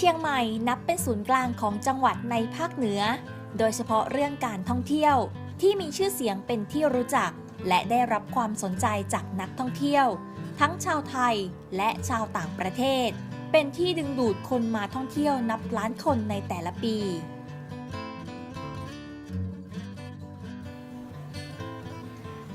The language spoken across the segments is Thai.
ชียงใหม่นับเป็นศูนย์กลางของจังหวัดในภาคเหนือ โดยเฉพาะเรื่องการท่องเที่ยว ที่มีชื่อเสียงเป็นที่รู้จัก และได้รับความสนใจจากนักท่องเที่ยว ทั้งชาวไทยและชาวต่างประเทศ เป็นที่ดึงดูดคนมาท่องเที่ยวนับล้านคนในแต่ละปี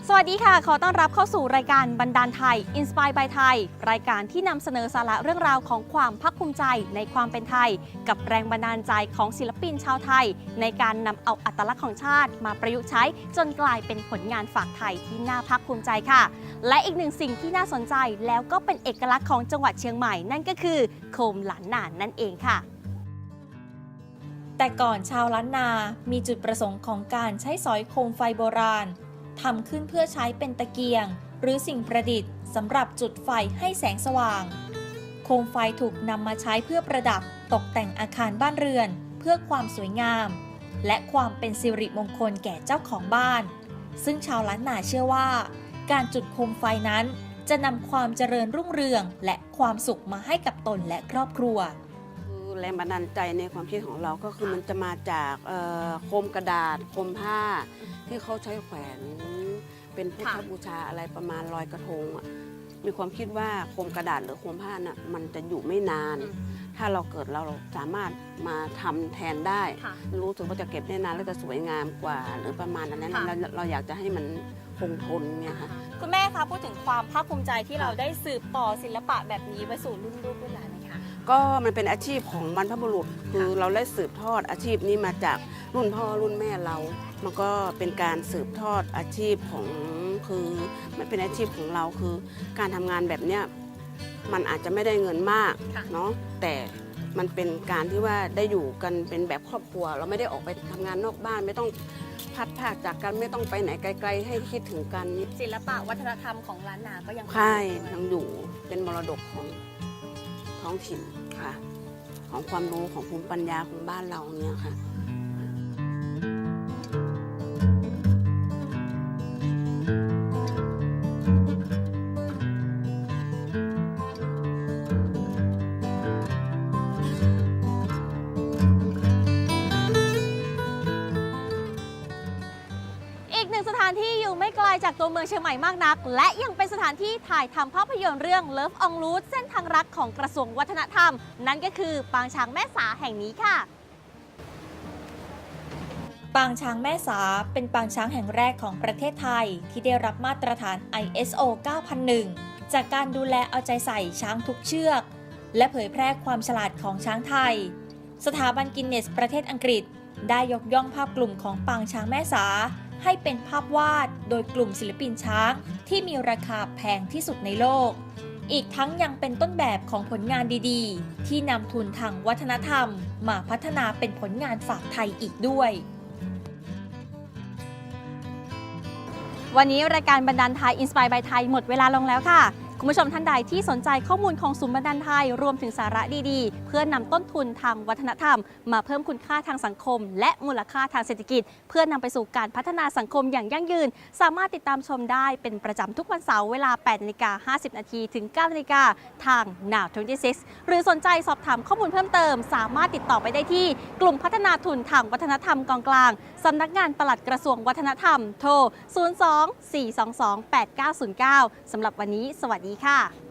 สวัสดีค่ะ ขอต้อนรับเข้าสู่รายการบันดาลไทย Inspire by ไทย รายการที่นำเสนอสาระเรื่องราวของความภาคภูมิใจในความเป็นไทย กับแรงบันดาลใจของศิลปินชาวไทย ในการนำเอาอัตลักษณ์ของชาติ มาประยุกต์ใช้จนกลายเป็นผลงานฝากไทยที่น่าภาคภูมิใจค่ะ และอีกหนึ่งสิ่งที่น่าสนใจแล้วก็เป็นเอกลักษณ์ของจังหวัดเชียงใหม่นั่นก็คือ โคมหลานหนานนั่นเองค่ะแต่ก่อนชาวล้านนา มีจุดประสงค์ของการใช้สอยโคมไฟโบราณ ทำขึ้นเพื่อใช้เป็นตะเกียง หรือสิ่งประดิษฐ์สำหรับจุดไฟให้แสงสว่าง โคมไฟถูกนำมาใช้เพื่อประดับตกแต่งอาคารบ้านเรือน เพื่อความสวยงาม และความเป็นสิริมงคลแก่เจ้าของบ้าน ซึ่งชาวล้านนาเชื่อว่า การจุดโคมไฟนั้น จะนำความเจริญรุ่งเรืองและความสุขมาให้กับตนและครอบครัว คือแรงบันดาลใจในความคิดของเราก็คือมันจะมาจากเอ่อโคมกระดาษ โคมผ้า ที่เขาใช้แขวนเป็นพุทธค่ะบูชาอะไรประมาณลอยกระทงอะมีความคิดว่าโคมกระดาษหรือโคมผ้าน่ะมันจะอยู่ไม่นาน ถ้าเราเกิดเราสามารถมาทำแทนได้ค่ะรู้สึกว่าจะเก็บได้นานและจะสวยงามกว่า หรือประมาณนั้นค่ะเราเราอยากจะให้มันคงทนเนี่ยค่ะคุณแม่คะพูดถึงความภาคภูมิใจที่เราได้สืบต่อศิลปะแบบนี้ไปสู่รุ่นลูกรุ่นหลานนะคะ ก็มันเป็นอาชีพของบรรพบุรุษ คือเราได้สืบทอดอาชีพนี้มาจากรุ่นพ่อรุ่นแม่เรา มันก็เป็นการสืบทอดอาชีพของคือมันเป็นอาชีพของเราคือ การทำงานแบบเนี้ยมันอาจจะไม่ได้เงินมากค่ะเนาะแต่มันเป็นการที่ว่าได้อยู่กันเป็นแบบครอบครัว เราไม่ได้ออกไปทำงานนอกบ้านไม่ต้องพัดพรากจากกันไม่ต้องไปไหนไกล ๆ ให้คิดถึงกันศิลปะวัฒนธรรมของล้านนาก็ยังค่ายยังอยู่เป็นมรดกของ ท้องถิ่นค่ะ ของความรู้ของภูมิปัญญาของบ้านเราเนี่ยค่ะ กหนึ่งสถานที่อยู่ไม่ไกลจากตัวเมืองเชียงใหม่มากนัก และยังเป็นสถานที่ถ่ายทำภาพยนตร์เรื่อง Love on Route เส้นทางรักของกระทรวงวัฒนธรรม นั่นก็คือปางช้างแม่สาแห่งนี้ค่ะ ปางช้างแม่สาเป็นปางช้างแห่งแรกของประเทศไทย ที่ได้รับมาตรฐาน ISO 9001 จากการดูแลเอาใจใส่ช้างทุกเชือก และเผยแพร่ความฉลาดของช้างไทย สถาบันกินเนสประเทศอังกฤษ ได้ยกย่องภาพกลุ่มของปางช้างแม่สา ให้เป็นภาพวาดโดยกลุ่มศิลปินช้างที่มีราคาแพงที่สุดในโลก อีกทั้งยังเป็นต้นแบบของผลงานดีๆ ที่นำทุนทางวัฒนธรรม มาพัฒนาเป็นผลงานฝากไทยอีกด้วยวันนี้รายการบรรดาลไทยอินสปายบายไทยหมดเวลาลงแล้วค่ะ คุณผู้ชมท่านใดที่สนใจข้อมูลของศูนย์บันดาลไทย รวมถึงสาระดีๆ เพื่อนำต้นทุนทางวัฒนธรรม มาเพิ่มคุณค่าทางสังคม และมูลค่าทางเศรษฐกิจ เพื่อนำไปสู่การพัฒนาสังคมอย่างยั่งยืน สามารถติดตามชมได้เป็นประจำทุกวันเสาร์เวลา8นาฬิกา50นาทีถึง9นาฬิกาทาง Now 26 หรือสนใจสอบถามข้อมูลเพิ่มเติม สามารถติดต่อไปได้ที่ กลุ่มพัฒนาทุนทางวัฒนธรรมกองกลางสำนักงานปลัดกระทรวงวัฒนธรรม โทร 02 422 8909สำหรับวันนี้สวัสดีดีค่ะ